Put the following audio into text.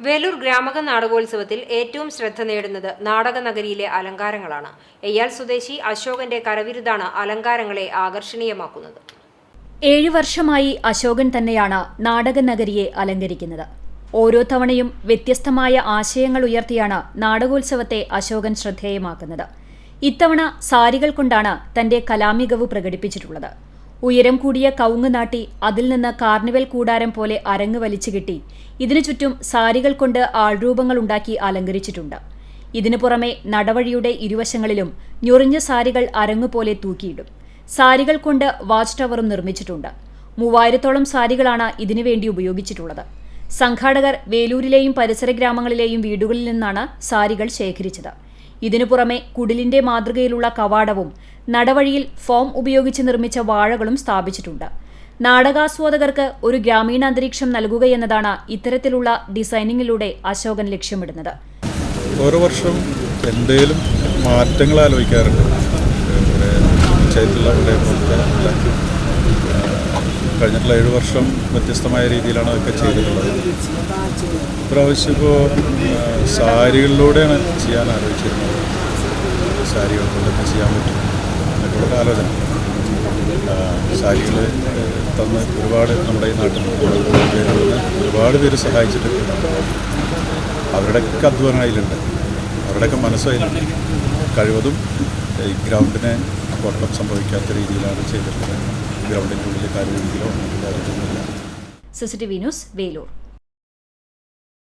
വേലൂർ ഗ്രാമക നാടകോത്സവത്തിൽ ഏറ്റവും ശ്രദ്ധ നേടുന്നത് നാടക നഗരിയിലെ അലങ്കാരങ്ങളാണ്. എയ്യാൽ സ്വദേശി അശോകന്റെ കരവിരുതാണ് അലങ്കാരങ്ങളെ ആകർഷണീയമാക്കുന്നത്. ഏഴു വർഷമായി അശോകൻ തന്നെയാണ് നാടക നഗരിയെ അലങ്കരിക്കുന്നത്. ഓരോ തവണയും വ്യത്യസ്തമായ ആശയങ്ങൾ ഉയർത്തിയാണ് നാടകോത്സവത്തെ അശോകൻ ശ്രദ്ധേയമാക്കുന്നത്. ഇത്തവണ സാരികൾ കൊണ്ടാണ് തന്റെ കലാമികവ് പ്രകടിപ്പിച്ചിട്ടുള്ളത്. ഉയരം കൂടിയ കവുങ്ങ് നാട്ടി അതിൽ നിന്ന് കാർണിവൽ കൂടാരം പോലെ അരങ്ങ് വലിച്ചു കെട്ടി. ഇതിനു ചുറ്റും സാരികൾ കൊണ്ട് ആൾരൂപങ്ങൾ ഉണ്ടാക്കി അലങ്കരിച്ചിട്ടുണ്ട്. ഇതിനു പുറമെ നടവഴിയുടെ ഇരുവശങ്ങളിലും ഞൊറിഞ്ഞ സാരികൾ അരങ്ങുപോലെ തൂക്കിയിടും. സാരികൾ കൊണ്ട് വാച്ച് ടവറും നിർമ്മിച്ചിട്ടുണ്ട്. മൂവായിരത്തോളം സാരികളാണ് ഇതിനുവേണ്ടി ഉപയോഗിച്ചിട്ടുള്ളത്. സംഘാടകർ വേലൂരിലെയും പരിസര ഗ്രാമങ്ങളിലെയും വീടുകളിൽ നിന്നാണ് സാരികൾ ശേഖരിച്ചത്. ഇതിനു പുറമെ കുടിലിന്റെ മാതൃകയിലുള്ള കവാടവും നടവഴിയിൽ ഫോം ഉപയോഗിച്ച് നിർമ്മിച്ച വാഴകളും സ്ഥാപിച്ചിട്ടുണ്ട്. നാടകാസ്വാദകർക്ക് ഒരു ഗ്രാമീണ അന്തരീക്ഷം നൽകുകയെന്നതാണ് ഇത്തരത്തിലുള്ള ഡിസൈനിങ്ങിലൂടെ അശോകൻ ലക്ഷ്യമിടുന്നത്. ഓരോ വർഷവും എന്തേലും മാറ്റങ്ങൾ ആലോചിക്കാറുണ്ട്. കഴിഞ്ഞിട്ടുള്ള ഏഴ് വർഷം വ്യത്യസ്തമായ രീതിയിലാണ് അതൊക്കെ ചെയ്തിട്ടുള്ളത്. ഇപ്രാവശ്യം ഇപ്പോൾ സാരികളിലൂടെയാണ് ചെയ്യാൻ ആലോചിച്ചിരുന്നത്. സാരികൾ കൊണ്ടൊക്കെ ചെയ്യാൻ പറ്റും. ആലോചന സാരികൾ തന്ന് ഒരുപാട് നമ്മുടെ ഈ നാട്ടിൽ ഒരുപാട് പേര് സഹായിച്ചിട്ടുണ്ട്. അവരുടെയൊക്കെ അധ്വാനം അതിലുണ്ട്. അവരുടെയൊക്കെ മനസ്സും അതിലുണ്ട്. കഴിവതും ഈ ഗ്രൗണ്ടിനെ കുഴപ്പം സംഭവിക്കാത്ത രീതിയിലാണ് ചെയ്തിട്ടുള്ളത്. ഗ്രൗണ്ടിന്റെ ഉള്ളിൽ കാര്യമെങ്കിലോ മറ്റു കാര്യങ്ങളൊന്നുമില്ല വി ന്യൂസ് വേലൂർ.